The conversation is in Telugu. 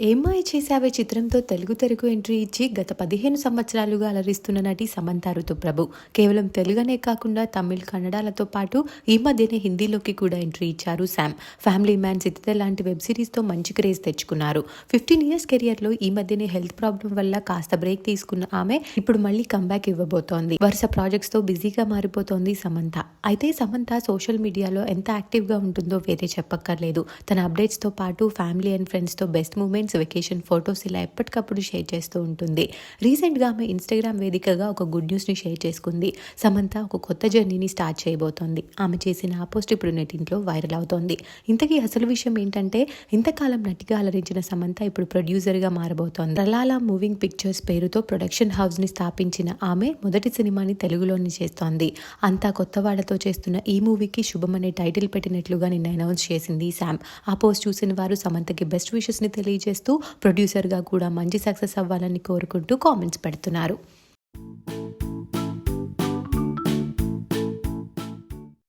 ఏమాయి చేశావే చిత్రంతో తెలుగు తెరకు ఎంట్రీ ఇచ్చి గత పదిహేను సంవత్సరాలుగా అలరిస్తున్న నటి సమంత ఋతుప్రభు. కేవలం తెలుగనే కాకుండా తమిళ్ కన్నడాలతో పాటు ఈ మధ్యనే హిందీలోకి కూడా ఎంట్రీ ఇచ్చారు శామ్. ఫ్యామిలీ మ్యాన్ సితితే లాంటి వెబ్ సిరీస్తో మంచి క్రేజ్ తెచ్చుకున్నారు. ఫిఫ్టీన్ ఇయర్స్ కెరియర్లో ఈ మధ్యనే హెల్త్ ప్రాబ్లం వల్ల కాస్త బ్రేక్ తీసుకున్న ఆమె ఇప్పుడు మళ్ళీ కంబ్యాక్ ఇవ్వబోతోంది. వరుస ప్రాజెక్ట్స్తో బిజీగా మారిపోతోంది సమంత. అయితే సమంత సోషల్ మీడియాలో ఎంత యాక్టివ్గా ఉంటుందో వేరే చెప్పక్కర్లేదు. తన అప్డేట్స్తో పాటు ఫ్యామిలీ అండ్ ఫ్రెండ్స్తో best moment friends vacation photos ఇలా ఎప్పటికప్పుడు షేర్ చేస్తూ ఉంటుంది. రీసెంట్గా ఆమె ఇన్స్టాగ్రామ్ వేదికగా ఒక గుడ్ న్యూస్ని షేర్ చేసుకుంది. సమంత ఒక కొత్త జర్నీని స్టార్ట్ చేయబోతోంది. ఆమె చేసిన ఆ పోస్ట్ ఇప్పుడు నెటింట్లో వైరల్ అవుతోంది. ఇంతకీ అసలు విషయం ఏంటంటే ఇంతకాలం నటిగా అలరించిన సమంత ఇప్పుడు ప్రొడ్యూసర్గా మారబోతోంది. రలాలా మూవింగ్ పిక్చర్స్ పేరుతో ప్రొడక్షన్ హౌస్ని స్థాపించిన ఆమె మొదటి సినిమాని తెలుగులోని చేస్తోంది. అంతా కొత్త వాళ్ళతో చేస్తున్న ఈ మూవీకి శుభం అనే టైటిల్ పెట్టినట్లుగా నిన్న అనౌన్స్ చేసింది శామ్ ఆ పోస్ట్ చూసిన వారు సమంతకి బెస్ట్ విషెస్ని తెలియజేస్తూ ప్రొడ్యూసర్గా కూడా మంచి సక్సెస్ అవ్వాలని కోరుకుంటూ కామెంట్స్ పెడుతున్నారు.